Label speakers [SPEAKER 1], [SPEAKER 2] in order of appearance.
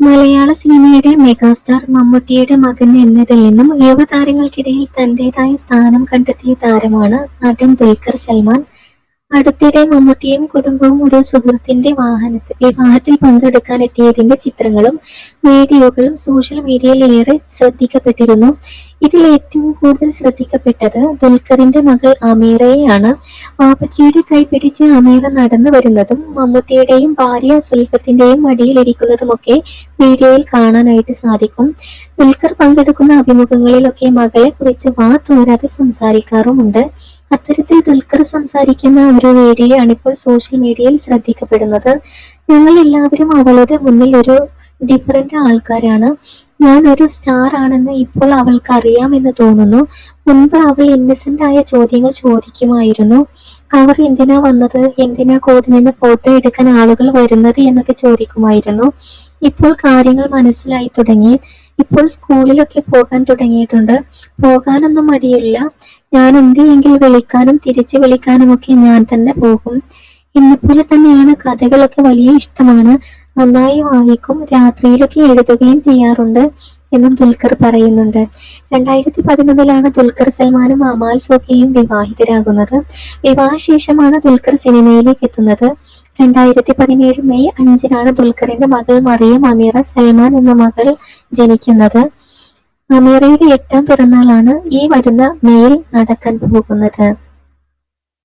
[SPEAKER 1] മലയാള സിനിമയുടെ മെഗാസ്റ്റാർ മമ്മൂട്ടിയുടെ മകൻ എന്നതിൽ നിന്നും യുവതാരങ്ങൾക്കിടയിൽ തന്റേതായ സ്ഥാനം കണ്ടെത്തിയ താരമാണ് നടൻ ദുൽഖർ സൽമാൻ. അടുത്തിടെ മമ്മൂട്ടിയും കുടുംബവും ഒരു സുഹൃത്തിന്റെ വാഹനത്തിൽ വിവാഹത്തിൽ പങ്കെടുക്കാൻ എത്തിയതിന്റെ ചിത്രങ്ങളും വീഡിയോകളും സോഷ്യൽ മീഡിയയിൽ ഏറെ ശ്രദ്ധിക്കപ്പെട്ടിരുന്നു. ഇതിൽ ഏറ്റവും കൂടുതൽ ശ്രദ്ധിക്കപ്പെട്ടത് ദുൽഖറിന്റെ മകൾ അമീറയെയാണ്. വാപ്പച്ചിയുടെ കൈ പിടിച്ച് അമീറ നടന്നു വരുന്നതും മമ്മൂട്ടിയുടെയും ഭാര്യ സുൽഫത്തിന്റെയും മടിയിലിരിക്കുന്നതുമൊക്കെ വീഡിയോയിൽ കാണാനായിട്ട് സാധിക്കും. ദുൽഖർ പങ്കെടുക്കുന്ന അഭിമുഖങ്ങളിലൊക്കെ മകളെ കുറിച്ച് വാ തോരാതെ സംസാരിക്കാറുമുണ്ട്. അത്തരത്തിൽ ദുൽഖർ സംസാരിക്കുന്ന ഒരു വീഡിയോ ആണ് ഇപ്പോൾ സോഷ്യൽ മീഡിയയിൽ ശ്രദ്ധിക്കപ്പെടുന്നത്. ഞങ്ങൾ എല്ലാവരും അവളുടെ മുന്നിൽ ഒരു ഡിഫറെന്റ് ആൾക്കാരാണ്. ഞാൻ ഒരു സ്റ്റാർ ആണെന്ന് ഇപ്പോൾ അവൾക്ക് അറിയാമെന്ന് തോന്നുന്നു. മുൻപ് അവൾ ഇന്നസെന്റ് ആയ ചോദ്യങ്ങൾ ചോദിക്കുമായിരുന്നു. അവർ എന്തിനാ വന്നത്? എന്തിനാ കോടി നിന്ന് ഫോട്ടോ എടുക്കാൻ ആളുകൾ വരുന്നത് എന്നൊക്കെ ചോദിക്കുമായിരുന്നു. ഇപ്പോൾ കാര്യങ്ങൾ മനസ്സിലായി തുടങ്ങി. ഇപ്പോൾ സ്കൂളിലൊക്കെ പോകാൻ തുടങ്ങിയിട്ടുണ്ട്. പോകാനൊന്നും മടിയില്ല. ഞാൻ ഉണ്ട് എങ്കിൽ വിളിക്കാനും തിരിച്ചു വിളിക്കാനും ഒക്കെ ഞാൻ തന്നെ പോകും. എന്നെപ്പോലെ തന്നെയാണ് കഥകളൊക്കെ വലിയ ഇഷ്ടമാണ്. നന്നായി വായിക്കും രാത്രിയിലൊക്കെ എഴുതുകയും ചെയ്യാറുണ്ട് എന്നും ദുൽഖർ പറയുന്നുണ്ട്. രണ്ടായിരത്തി പതിനൊന്നിലാണ് ദുൽഖർ സൽമാനും അമാൽ സോഫിയയും വിവാഹിതരാകുന്നത്. വിവാഹശേഷമാണ് ദുൽഖർ സിനിമയിലേക്ക് എത്തുന്നത്. രണ്ടായിരത്തി പതിനേഴ് മെയ് അഞ്ചിനാണ് ദുൽഖറിന്റെ മകൾ മറിയം അമീറ സൽമാൻ എന്ന മകൾ ജനിക്കുന്നത്. അമീറയുടെ എട്ടാം പിറന്നാളാണ് ഈ വരുന്ന മെയിൽ നടക്കാൻ പോകുന്നത്.